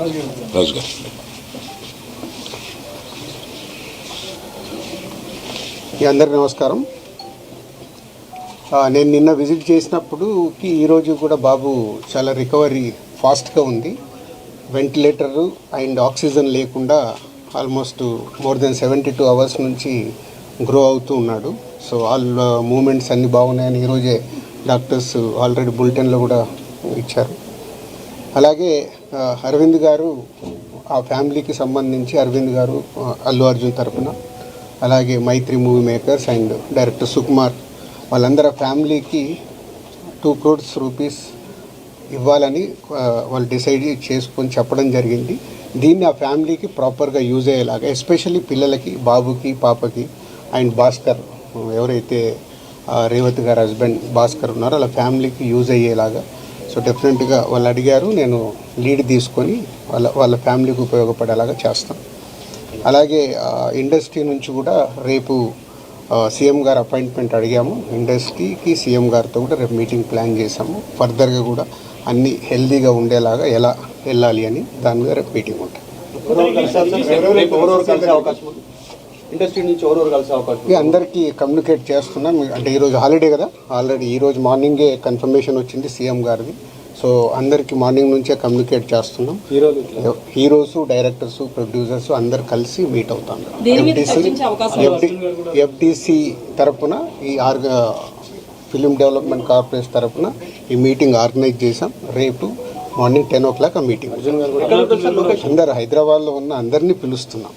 రాజు గారు మీ నమస్కారం నేను నిన్న విజిట్ చేసినప్పుడుకి ఈరోజు కూడా బాబు చాలా రికవరీ ఫాస్ట్గా ఉంది. వెంటిలేటరు అండ్ ఆక్సిజన్ లేకుండా almost more than seventy two hours నుంచి గ్రో అవుతూ ఉన్నాడు. సో ఆల్ మూమెంట్స్ అన్నీ బాగున్నాయని ఈరోజే డాక్టర్స్ ఆల్రెడీ బులెటిన్లో కూడా ఇచ్చారు. అలాగే అరవింద్ గారు ఆ ఫ్యామిలీకి సంబంధించి అరవింద్ గారు అల్లు అర్జున్ తరపున అలాగే Mythri movie makers and director Sukumar వాళ్ళందరూ ఫ్యామిలీకి టూ క్రోడ్స్ రూపీస్ ఇవ్వాలని వాళ్ళు డిసైడ్ చేసుకొని చెప్పడం జరిగింది. దీన్ని ఆ ఫ్యామిలీకి ప్రాపర్గా యూజ్ అయ్యేలాగా ఎస్పెషల్లీ పిల్లలకి బాబుకి పాపకి అండ్ భాస్కర్ ఎవరైతే రేవతి గారి హస్బెండ్ భాస్కర్ ఉన్నారో వాళ్ళ ఫ్యామిలీకి యూజ్ అయ్యేలాగా సో డెఫినెట్గా వాళ్ళు అడిగారు నేను లీడ్ తీసుకొని వాళ్ళ వాళ్ళ ఫ్యామిలీకి ఉపయోగపడేలాగా చేస్తాను అలాగే ఇండస్ట్రీ నుంచి కూడా రేపు సీఎం గారు అపాయింట్మెంట్ అడిగాము. ఇండస్ట్రీకి సీఎం గారితో కూడా రేపు మీటింగ్ ప్లాన్ చేసాము ఫర్దర్గా కూడా అన్ని హెల్దీగా ఉండేలాగా ఎలా వెళ్ళాలి అని దాని మీద రేపు మీటింగ్ ఉంటుంది ఇండస్ట్రీ నుంచి ఎవరెవరు కలిసే అవకాశం అందరికీ కమ్యూనికేట్ చేస్తున్నాం. అంటే ఈరోజు హాలిడే కదా? ఆల్రెడీ ఈరోజు మార్నింగే కన్ఫర్మేషన్ వచ్చింది సీఎం గారిది. సో అందరికీ మార్నింగ్ నుంచే కమ్యూనికేట్ చేస్తున్నాం. హీరోస్ డైరెక్టర్స్ ప్రొడ్యూసర్స్ అందరు కలిసి మీట్ అవుతాం. అవకాశం ఎఫ్డిసి తరపున ఈ ఆర్గ ఫిలిం డెవలప్మెంట్ కార్పొరేషన్ తరపున ఈ మీటింగ్ ఆర్గనైజ్ చేసాం రేపు మార్నింగ్ టెన్ ఓ క్లాక్ ఆ మీటింగ్ అందరు హైదరాబాద్లో ఉన్న అందరినీ పిలుస్తున్నాం.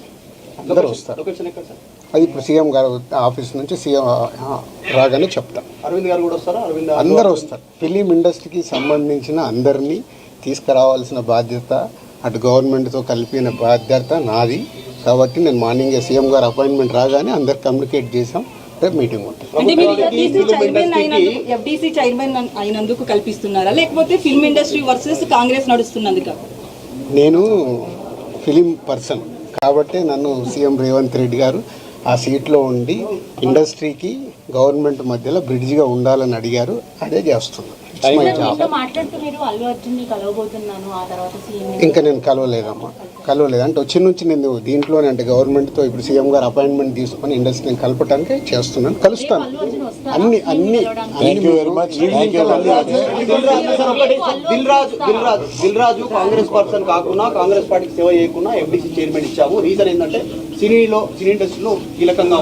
అందరు వస్తారు. లొకేషన్ ఎక్కడ సార్ అది ఇప్పుడు సీఎం గారు ఆఫీస్ నుంచి సీఎం రాగానే చెప్తాం. అరవింద్ గారు కూడా వస్తారా? అరవింద్ అందరూ వస్తారు. ఫిలిం ఇండస్ట్రీకి సంబంధించిన అందరినీ తీసుకురావాల్సిన బాధ్యత అటు గవర్నమెంట్తో కలిపిన బాధ్యత నాది. కాబట్టి నేను మార్నింగ్ సీఎం గారు అపాయింట్మెంట్ రాగానే అందరు కమ్యూనికేట్ చేసాం రేపు మీటింగ్ ఉంటుంది. అయినందుకు ఎఫ్డీసీ చైర్మన్ అయినందుకు కల్పిస్తున్నారా? లేకపోతే ఫిల్మ్ ఇండస్ట్రీ వర్సెస్ కాంగ్రెస్ నడుస్తున్నందుక? నేను ఫిలిం పర్సన్. కాబట్టి నన్ను సీఎం రేవంత్ రెడ్డి గారు ఆ సీట్లో ఉండి ఇండస్ట్రీకి గవర్నమెంట్ మధ్యలో బ్రిడ్జిగా ఉండాలని అడిగారు. అదే చేస్తున్నాను ఇంకా నేను కలవలేదమ్మా. కలవలేదు. అంటే వచ్చి నుంచి నేను దీంట్లోనే అంటే గవర్నమెంట్తో ఇప్పుడు సీఎం గారు అపాయింట్మెంట్ తీసుకొని ఇండస్ట్రీని కలపడానికి చేస్తున్నాను. కలుస్తాను. అన్ని అన్ని. రాజు దిల్ రాజు కాంగ్రెస్ పర్సన్ కాకుండా కాంగ్రెస్ పార్టీకి సేవ చేయకుండా ఎఫ్డీసీ చైర్మన్ ఇచ్చాము రీజన్ ఏంటంటే సినీలో సినీ ఇండస్ట్రీలో కీలకంగా